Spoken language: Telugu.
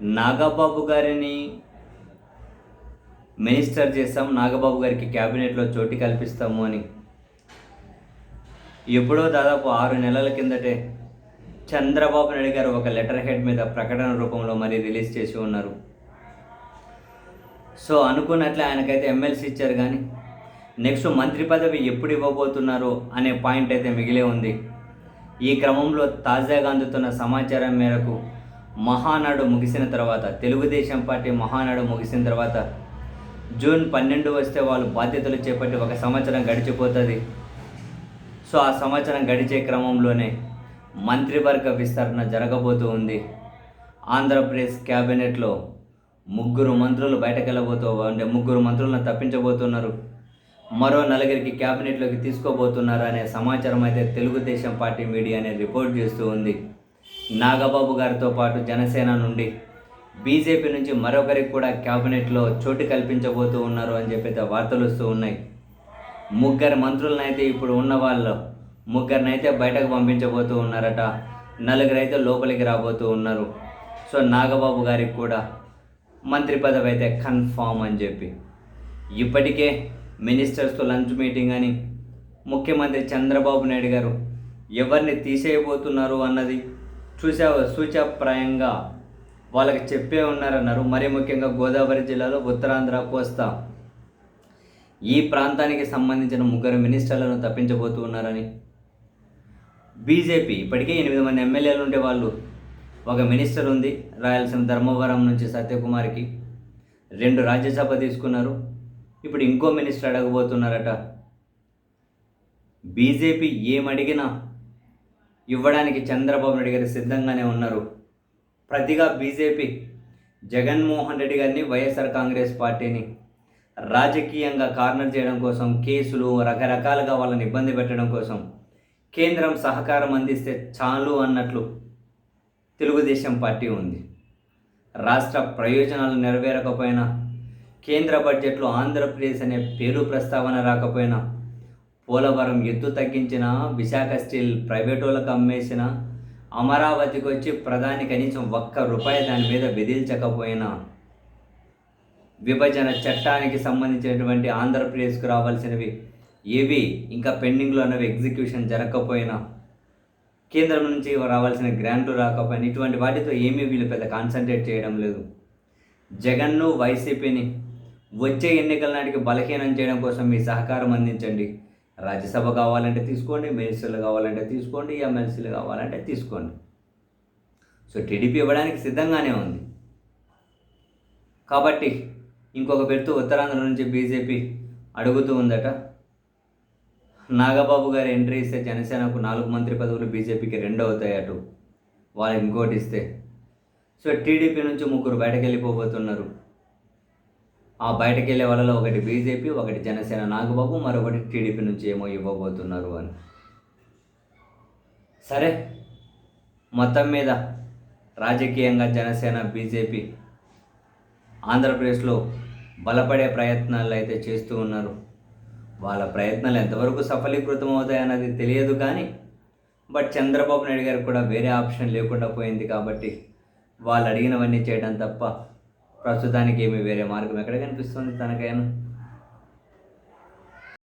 నాగబాబు గారిని మినిస్టర్ చేస్తాం నాగబాబు గారికి క్యాబినెట్లో చోటు కల్పిస్తాము అని. ఎప్పుడో దాదాపు ఆరు నెలల కిందటే చంద్రబాబు నాయుడు గారు ఒక లెటర్ హెడ్ మీద ప్రకటన రూపంలో మరీ రిలీజ్ చేసి ఉన్నారు. సో అనుకున్నట్లే ఆయనకైతే ఎమ్మెల్సీ ఇచ్చారు కానీ నెక్స్ట్ మంత్రి పదవి ఎప్పుడు ఇవ్వబోతున్నారు అనే పాయింట్ అయితే మిగిలే ఉంది. ఈ క్రమంలో తాజాగా అందుతున్న సమాచారం మేరకు మహానాడు ముగిసిన తర్వాత తెలుగుదేశం పార్టీ మహానాడు ముగిసిన తర్వాత జూన్ పన్నెండు వస్తే వాళ్ళు బాధ్యతలు చేపట్టి ఒక సంవత్సరం గడిచిపోతుంది. సో ఆ సంవత్సరం గడిచే క్రమంలోనే మంత్రివర్గ విస్తరణ జరగబోతూ ఉంది. ఆంధ్రప్రదేశ్ క్యాబినెట్లో ముగ్గురు మంత్రులు బయటకు వెళ్ళబోతూ ముగ్గురు మంత్రులను తప్పించబోతున్నారు. మరో నలుగురికి క్యాబినెట్లోకి తీసుకోబోతున్నారు అనే సమాచారం అయితే తెలుగుదేశం పార్టీ మీడియానే రిపోర్ట్ చేస్తూ ఉంది. నాగబాబు గారితో పాటు జనసేన నుండి బీజేపీ నుంచి మరొకరికి కూడా క్యాబినెట్లో చోటు కల్పించబోతూ ఉన్నారు అని చెప్పి వార్తలు వస్తూ ఉన్నాయి. ముగ్గురు మంత్రులనైతే ఇప్పుడు ఉన్న వాళ్ళు ముగ్గురినైతే బయటకు పంపించబోతూ ఉన్నారట. నలుగురు అయితే లోపలికి రాబోతూ ఉన్నారు. సో నాగబాబు గారికి కూడా మంత్రి పదవి అయితే కన్ఫామ్ అని చెప్పి. ఇప్పటికే మినిస్టర్స్తో లంచ్ మీటింగ్ అని ముఖ్యమంత్రి చంద్రబాబు నాయుడు గారు ఎవరిని తీసేయబోతున్నారు అన్నది చూసా సూచప్రాయంగా వాళ్ళకి చెప్పే ఉన్నారన్నారు. మరీ ముఖ్యంగా గోదావరి జిల్లాలో ఉత్తరాంధ్ర కోస్తా. ఈ ప్రాంతానికి సంబంధించిన ముగ్గురు మినిస్టర్లను తప్పించబోతూ ఉన్నారని. బీజేపీ ఇప్పటికే ఎనిమిది మంది ఎమ్మెల్యేలు ఉండే వాళ్ళు. ఒక మినిస్టర్ ఉంది రాయలసీమ ధర్మవరం నుంచి సత్యకుమార్కి. రెండు రాజ్యసభ తీసుకున్నారు. ఇప్పుడు ఇంకో మినిస్టర్ అడగబోతున్నారట. బీజేపీ ఏమడిగినా ఇవ్వడానికి చంద్రబాబు నాయుడు గారు సిద్ధంగానే ఉన్నారు. ప్రతిగా బీజేపీ జగన్మోహన్ రెడ్డి గారిని వైఎస్ఆర్ కాంగ్రెస్ పార్టీని రాజకీయంగా కార్నర్ చేయడం కోసం కేసులు రకరకాలుగా వాళ్ళని ఇబ్బంది పెట్టడం కోసం కేంద్రం సహకారం అందిస్తే చాలు అన్నట్లు తెలుగుదేశం పార్టీ ఉంది. రాష్ట్ర ప్రయోజనాలు నెరవేరకపోయినా కేంద్ర బడ్జెట్లో ఆంధ్రప్రదేశ్ అనే పేరు ప్రస్తావన రాకపోయినా పోలవరం ఎత్తు తగ్గించిన విశాఖ స్టీల్ ప్రైవేట్ అమ్మేసిన అమరావతికి వచ్చి ప్రధాని కనీసం ఒక్క రూపాయి దాని మీద విధించకపోయినా విభజన చట్టానికి సంబంధించినటువంటి ఆంధ్రప్రదేశ్కు రావాల్సినవి ఏవి? ఇంకా పెండింగ్లో ఉన్నవి ఎగ్జిక్యూషన్ జరగకపోయినా కేంద్రం నుంచి రావాల్సిన గ్రాంట్లు రాకపోయినా ఇటువంటి వాటితో ఏమీ వీళ్ళు పెద్ద కాన్సన్ట్రేట్ చేయడం లేదు. జగన్ను వైసీపీని వచ్చే ఎన్నికల నాటికి బలహీనం చేయడం కోసం మీ సహకారం అందించండి. రాజ్యసభ కావాలంటే తీసుకోండి మినిస్టర్లు కావాలంటే తీసుకోండి ఎమ్మెల్సీలు కావాలంటే తీసుకోండి. సో టీడీపీ ఇవ్వడానికి సిద్ధంగానే ఉంది. కాబట్టి ఇంకొక పెడుతూ ఉత్తరాంధ్ర నుంచి బీజేపీ అడుగుతూ ఉందట నాగబాబు గారు ఎంట్రీ ఇస్తే జనసేనకు నాలుగు మంత్రి పదవులు బీజేపీకి రెండు అవుతాయి అటు. వాళ్ళు ఇంకోటి ఇస్తే. సో టీడీపీ నుంచి ముగ్గురు బయటకు వెళ్ళిపోబోతున్నారు ఆ బయటకు వెళ్ళే వాళ్ళలో ఒకటి బీజేపీ ఒకటి జనసేన నాగబాబు మరొకటి టీడీపీ నుంచి ఏమో ఇవ్వబోతున్నారు అని. సరే మొత్తం మీద రాజకీయంగా జనసేన బీజేపీ ఆంధ్రప్రదేశ్లో బలపడే ప్రయత్నాలు అయితే చేస్తూ ఉన్నారు. వాళ్ళ ప్రయత్నాలు ఎంతవరకు సఫలీకృతం అవుతాయన్నది తెలియదు కానీ బట్ చంద్రబాబు నాయుడు గారికి కూడా వేరే ఆప్షన్ లేకుండా పోయింది కాబట్టి వాళ్ళు అడిగినవన్నీ చేయడం తప్ప ప్రస్తుతానికి ఏమి వేరే మార్గం ఎక్కడ కనిపిస్తుంది తనకైనా?